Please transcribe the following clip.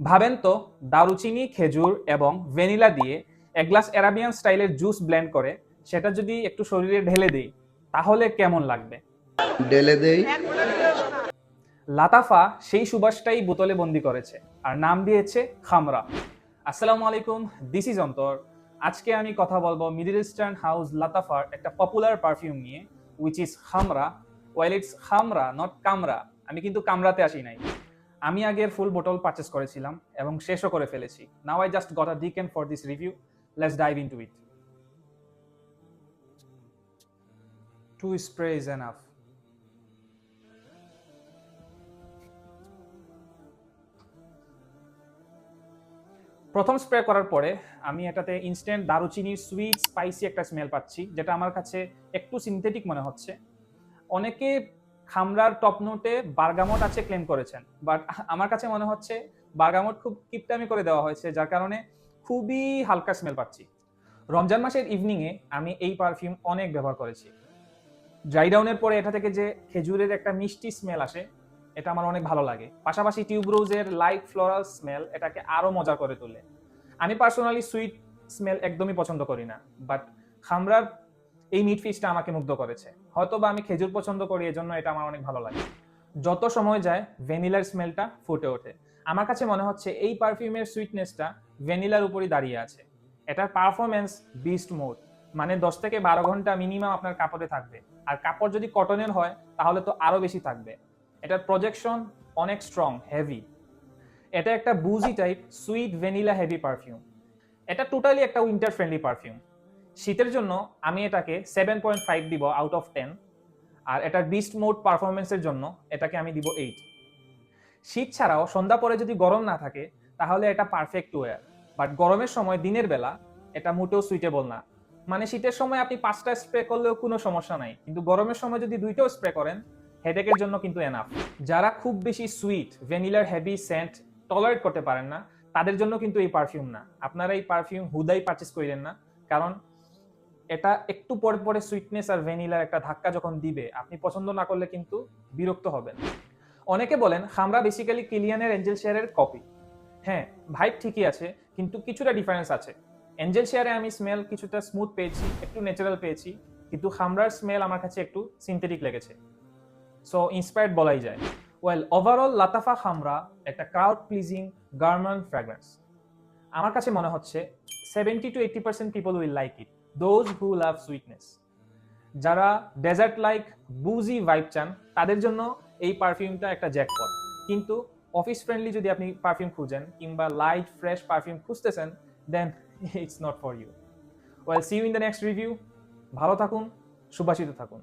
ভাবেন তো দারুচিনি খেজুর এবং ভ্যানিলা দিয়ে এক গ্লাস অ্যারাবিয়ান স্টাইলের জুস ব্লেন্ড করে সেটা যদি একটু শরীরে ঢেলে দিই তাহলে কেমন লাগবে? ঢেলে দেই। লাতাফা সেই সুবাসটাই বোতলে বন্দি করেছে আর নাম দিয়েছে খামরা। আসসালামু আলাইকুম দিস ইজ অন্তর। আজকে আমি কথা বলব মিডল ইস্টার্ন হাউস লাতাফার একটা পপুলার পারফিউম নিয়ে which is Khamrah while it's Khamrah not Kamra. আমি কিন্তু কামরাতে আসি নাই। আমি আগের ফুল বোটল পারচেস করেছিলাম এবং শেষও করে ফেলেছি। Now I just got a decant for this review let's dive into it two spray is enough প্রথম স্প্রে করার পরে আমি এটাতে ইনস্ট্যান্ট দারুচিনির সুইট স্পাইসি একটা স্মেল পাচ্ছি, যেটা আমার কাছে একটু সিনথেটিক মনে হচ্ছে। অনেকে খামরার টপ নোটে বার্গামট আছে ক্লেম করেছেন। বাট আমার কাছে মনে হচ্ছে বার্গামট খুব কিপটামি করে দেওয়া হয়েছে, যার কারণে খুবই হালকা স্মেল পাচ্ছি। রমজান মাসের ইভিনিংয়ে আমি এই পারফিউম অনেক ব্যবহার করেছি। ড্রাই ডাউনের পরে এটা থেকে যে খেজুরের একটা মিষ্টি স্মেল আসে, এটা আমার অনেক ভালো লাগে। পাশাপাশি টিউবরোজের লাইট ফ্লোরাল স্মেল এটাকে আরও মজা করে তোলে। আমি পার্সোনালি সুইট স্মেল একদমই পছন্দ করি না। বাট খামরার এই মিট ফিশটা আমাকে মুগ্ধ করেছে। হয়তো বা আমি খেজুর পছন্দ করি, এজন্য এটা আমার অনেক ভালো লাগে। যত সময় যায় ভ্যানিলার স্মেলটা ফুটে ওঠে। আমার কাছে মনে হচ্ছে এই পারফিউমের সুইটনেসটা ভ্যানিলার উপরই দাঁড়িয়ে আছে। এটার পারফরমেন্স বিস্ট মোড মানে দশ থেকে বারো ঘণ্টা মিনিমাম আপনার কাপড়ে থাকবে। আর কাপড় যদি কটনের হয়, তাহলে তো আরও বেশি থাকবে। এটার প্রজেকশন অনেক স্ট্রং হেভি এটা একটা boozy type sweet vanilla heavy perfume এটা টোটালি একটা উইন্টার ফ্রেন্ডলি পারফিউম শীতের জন্য আমি এটাকে সেভেন পয়েন্ট ফাইভ দিব আউট অফ টেন আর এটার বিস্ট মোড পারফরমেন্সের জন্য এটাকে আমি দিব এইট শীত ছাড়াও সন্ধ্যা পরে যদি গরম না থাকে, তাহলে এটা পারফেক্ট ওয়ার বাট গরমের সময় দিনের বেলা এটা মোটেও সুইটেবল না। মানে শীতের সময় আপনি পাঁচটা স্প্রে করলেও কোনো সমস্যা নাই, কিন্তু গরমের সময় যদি দুইটাও স্প্রে করেন হেডেকের জন্য কিন্তু এনাফ যারা খুব বেশি সুইট ভ্যানিলার হেভি সেন্ট টলারেট করতে পারেন না, তাদের জন্য কিন্তু এই পারফিউম না। আপনারা এই পারফিউম হুদাই পারচেস করেন না, কারণ এটা একটু পরে পরে সুইটনেস আর ভ্যানিলার একটা ধাক্কা যখন দিবে, আপনি পছন্দ না করলে কিন্তু বিরক্ত হবেন। অনেকে বলেন হামরা বেসিক্যালি কিলিয়ানের এঞ্জেল শেয়ারের কপি হ্যাঁ ভাইব ঠিকই আছে, কিন্তু কিছুটা ডিফারেন্স আছে। এঞ্জেল শেয়ারে আমি স্মেল কিছুটা স্মুথ পেয়েছি, একটু ন্যাচারাল পেয়েছি, কিন্তু হামরার স্মেল আমার কাছে একটু সিনথেটিক লেগেছে। সো ইন্সপায়ার্ড বলাই যায়। ওয়েল ওভারঅল লাতাফা খামরা একটা ক্রাউড প্লিজিং গার্মেন্ট ফ্র্যাগ্রেন্স আমার কাছে মনে হচ্ছে seventy to eighty percent people will like it those who love sweetness যারা ডেজার্ট লাইক বুজি ভাইব চান, তাদের জন্য এই পারফিউমটা একটা জ্যাকপট কিন্তু অফিস ফ্রেন্ডলি যদি আপনি পারফিউম খুঁজেন কিংবা লাইট ফ্রেশ পারফিউম খুঁজতেছেন then it's not for you well see you in the next review ভালো থাকুন, সুবাসিত থাকুন।